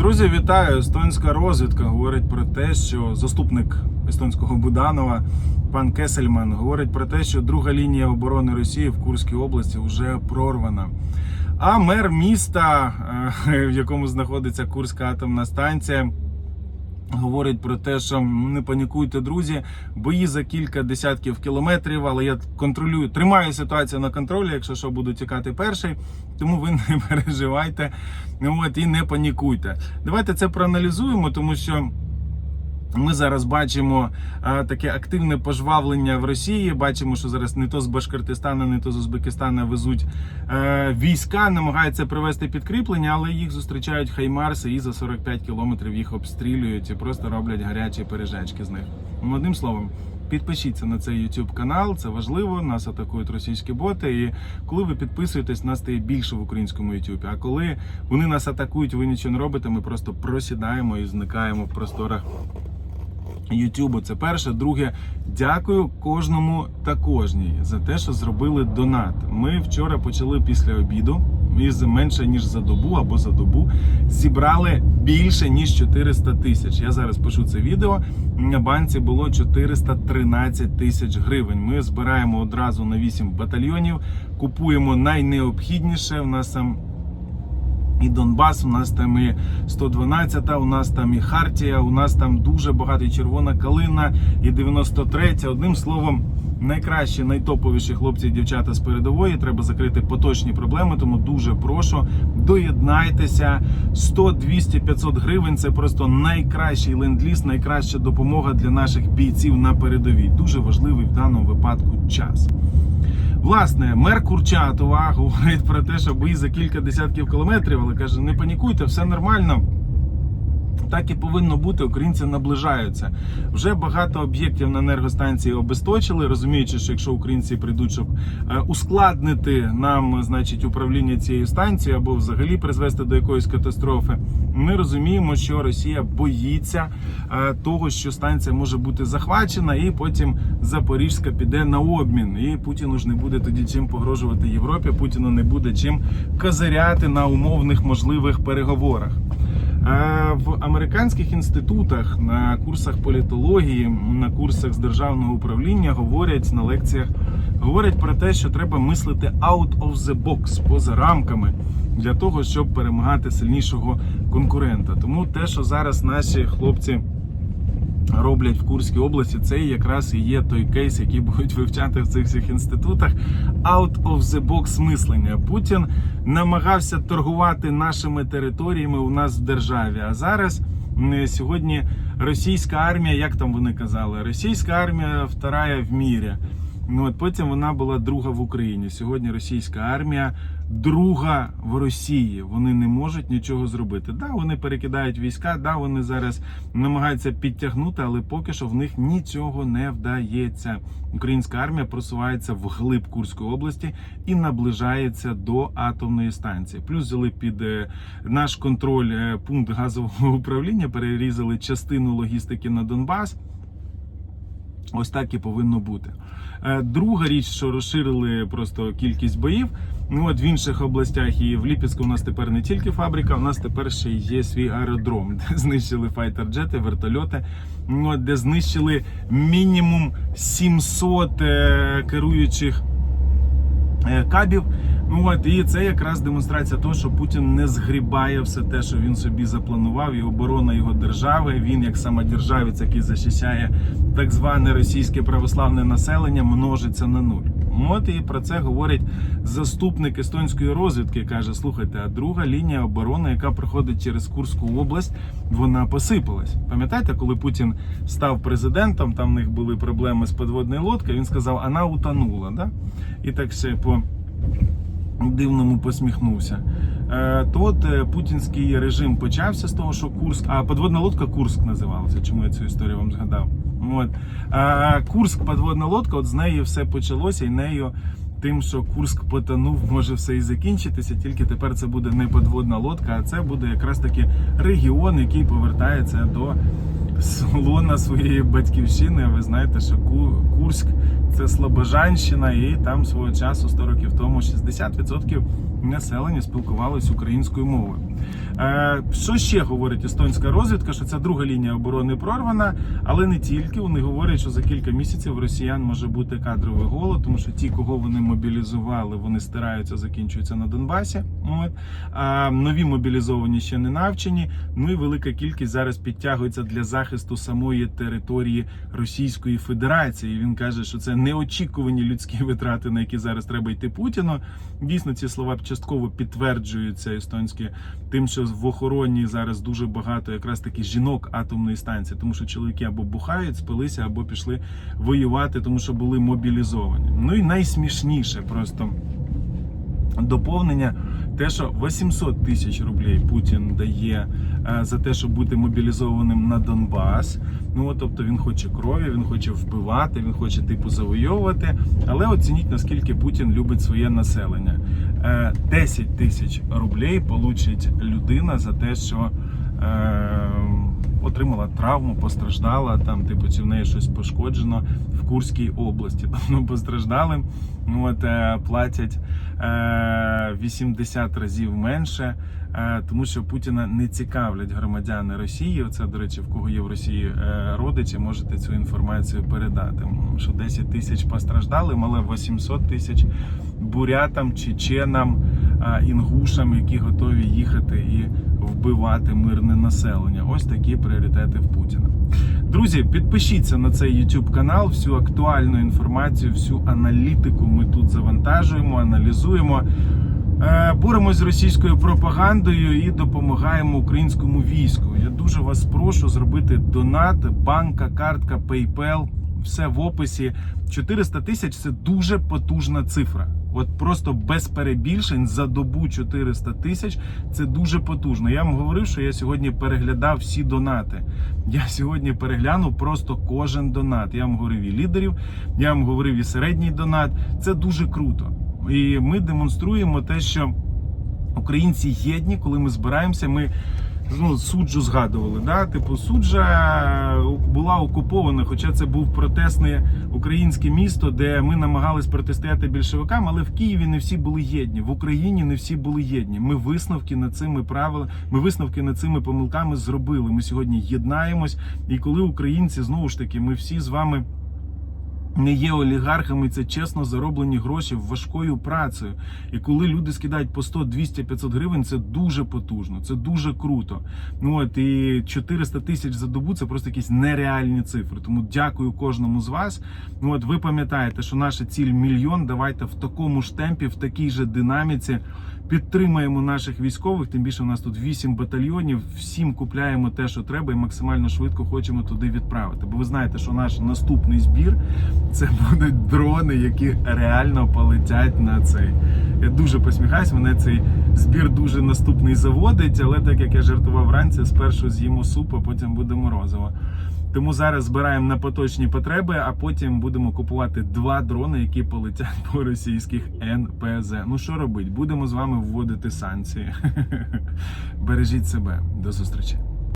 Друзі, вітаю! Естонська розвідка говорить про те, що заступник естонського Буданова, пан Кесельман, говорить про те, що друга лінія оборони Росії в Курській області вже прорвана. А мер міста, е, в якому знаходиться Курська атомна станція, говорить про те, що не панікуйте, друзі, бої за кілька десятків кілометрів, але я контролюю, тримаю ситуацію на контролі, якщо що буду тікати перший, тому ви не переживайте от, і не панікуйте. Давайте це проаналізуємо, тому що. Ми зараз бачимо а, таке активне пожвавлення в Росії. Бачимо, що зараз не то з Башкортостана, не то з Узбекистана везуть е, війська, намагаються привезти підкріплення, але їх зустрічають хаймарси і за 45 кілометрів їх обстрілюють і просто роблять гарячі пережечки з них. Ну, Одним словом. Підпишіться на цей YouTube канал, це важливо. Нас атакують російські боти. І коли ви підписуєтесь, нас стає більше в українському YouTube. А коли вони нас атакують, ви нічого не робите. Ми просто просідаємо і зникаємо в просторах Ютубу. Це перше. Друге, дякую кожному та кожній за те, що зробили донат. Ми вчора почали після обіду. Із менше ніж за добу або за добу зібрали більше ніж 400 тисяч. Я зараз пишу це відео. На банці було 413 тисяч гривень. Ми збираємо одразу на 8 батальйонів, купуємо найнеобхідніше. У нас там і Донбас, у нас там і 112, у нас там і Хартія, у нас там дуже багато і червона калина, і 93. Одним словом, найкращі, найтоповіші хлопці і дівчата з передової. Треба закрити поточні проблеми. Тому дуже прошу доєднайтеся. 100, 200, 500 гривень. Це просто найкращий ленд-ліз, найкраща допомога для наших бійців на передовій. Дуже важливий в даному випадку час. Власне, мер Курчатова говорить про те, що бої за кілька десятків кілометрів, але каже: не панікуйте, все нормально. Так і повинно бути. Українці наближаються. Вже багато об'єктів на енергостанції обесточили, розуміючи, що якщо українці прийдуть, щоб е, ускладнити нам, значить, управління цією станцією або взагалі призвести до якоїсь катастрофи, ми розуміємо, що Росія боїться е, того, що станція може бути захвачена, і потім Запорізька піде на обмін. І Путіну ж не буде тоді чим погрожувати Європі. Путіну не буде чим козиряти на умовних можливих переговорах. В американських інститутах на курсах політології, на курсах з державного управління говорять на лекціях, говорять про те, що треба мислити out of the box, поза рамками, для того, щоб перемагати сильнішого конкурента. Тому те, що зараз наші хлопці роблять в Курській області, це якраз і є той кейс, який будуть вивчати в цих всіх інститутах. Out of the box мислення. Путін намагався торгувати нашими територіями у нас в державі. А зараз сьогодні російська армія, як там вони казали, російська армія вторая в мірі. Ну от потім вона була друга в Україні. Сьогодні російська армія друга в Росії. Вони не можуть нічого зробити. Да, вони перекидають війська, да, вони зараз намагаються підтягнути, але поки що в них нічого не вдається. Українська армія просувається вглиб Курської області і наближається до атомної станції. Плюс взяли під е, наш контроль е, пункт газового управління, перерізали частину логістики на Донбас. Ось так і повинно бути. Е, Друга річ, що розширили просто кількість боїв. Ну от в інших областях і в Ліпецьку у нас тепер не тільки фабрика, у нас тепер ще є свій аеродром, де знищили файтер-джети, вертольоти, ну, де знищили мінімум 700 е, керуючих е, кабів. Ну от і це якраз демонстрація того, що Путін не згрібає все те, що він собі запланував, і оборона його держави. Він як самодержавець, який захищає так зване російське православне населення, множиться на нуль. От і про це говорить заступник естонської розвідки. каже: слухайте, а друга лінія оборони, яка проходить через Курську область, вона посипалась. Пам'ятаєте, коли Путін став президентом, там в них були проблеми з підводною лодкою. Він сказав, вона утонула. Да? І так ще по дивному посміхнувся. Е, То от е, путінський режим почався з того, що Курск, а подводна лодка Курск називалася. Чому я цю історію вам згадав? От. Курск, подводна лодка, от з неї все почалося, і нею. Тим, що Курск потонув, може все і закінчитися, тільки тепер це буде не подводна лодка, а це буде якраз таки регіон, який повертається до лона своєї батьківщини. Ви знаєте, що Ку- Курськ це Слобожанщина, і там свого часу, 100 років тому, 60% населення спілкувалось українською мовою. Е, що ще говорить естонська розвідка? Що ця друга лінія оборони прорвана, але не тільки. Вони говорять, що за кілька місяців росіян може бути кадровий голод, тому що ті, кого вони мобілізували, вони стираються, закінчуються на Донбасі. А нові мобілізовані ще не навчені. Ну і велика кількість зараз підтягується для захисту самої території Російської Федерації. Він каже, що це неочікувані людські витрати, на які зараз треба йти Путіну. Дійсно, ці слова частково підтверджуються естонські тим, що в охороні зараз дуже багато якраз таки жінок атомної станції, тому що чоловіки або бухають, спилися, або пішли воювати, тому що були мобілізовані. Ну і найсмішніше просто доповнення. Те, що 800 тисяч рублей Путін дає е, за те, щоб бути мобілізованим на Донбас. Ну тобто він хоче крові, він хоче вбивати, він хоче типу завойовувати. Але оцініть наскільки Путін любить своє населення. Е, 10 тисяч рублей получить людина за те, що. Е, Отримала травму, постраждала там, типу, чи в неї щось пошкоджено в Курській області. Ну, постраждали, ну, от, е, платять е, 80 разів менше, е, тому що Путіна не цікавлять громадяни Росії. Це, до речі, в кого є в Росії е, родичі, можете цю інформацію передати. Що 10 тисяч постраждали, але 800 тисяч бурятам, чеченам, е, інгушам, які готові їхати і вбивати мирне населення. Ось такі пріоритети в Путіна. Друзі, підпишіться на цей YouTube канал. Всю актуальну інформацію, всю аналітику ми тут завантажуємо, аналізуємо. Е, Боремось з російською пропагандою і допомагаємо українському війську. Я дуже вас прошу зробити донат, банка, картка, PayPal, все в описі. 400 тисяч це дуже потужна цифра. От просто без перебільшень за добу 400 тисяч це дуже потужно. Я вам говорив, що я сьогодні переглядав всі донати. Я сьогодні переглянув просто кожен донат. Я вам говорив і лідерів, я вам говорив і середній донат. Це дуже круто. І ми демонструємо те, що українці єдні, коли ми збираємося. Ми ну, суджу згадували. Да? Типу, суджа була окупована, хоча це був протестне українське місто, де ми намагались протистояти більшовикам, але в Києві не всі були єдні. В Україні не всі були єдні. Ми висновки над цими правил, ми висновки над цими помилками зробили. Ми сьогодні єднаємось. І коли українці знову ж таки, ми всі з вами. Не є олігархами, це чесно зароблені гроші важкою працею. І коли люди скидають по 100, 200, 500 гривень, це дуже потужно, це дуже круто. Ну от і 400 тисяч за добу це просто якісь нереальні цифри. Тому дякую кожному з вас. Ну от ви пам'ятаєте, що наша ціль мільйон. Давайте в такому ж темпі, в такій же динаміці. Підтримаємо наших військових, тим більше у нас тут 8 батальйонів. Всім купляємо те, що треба, і максимально швидко хочемо туди відправити. Бо ви знаєте, що наш наступний збір це будуть дрони, які реально полетять на цей. Я дуже посміхаюсь, мене цей збір дуже наступний заводить, але так як я жартував вранці, спершу з'їмо суп, а потім буде морозиво. Тому зараз збираємо на поточні потреби, а потім будемо купувати два дрони, які полетять по російських НПЗ. Ну що робить? Будемо з вами вводити санкції. Бережіть себе. До зустрічі.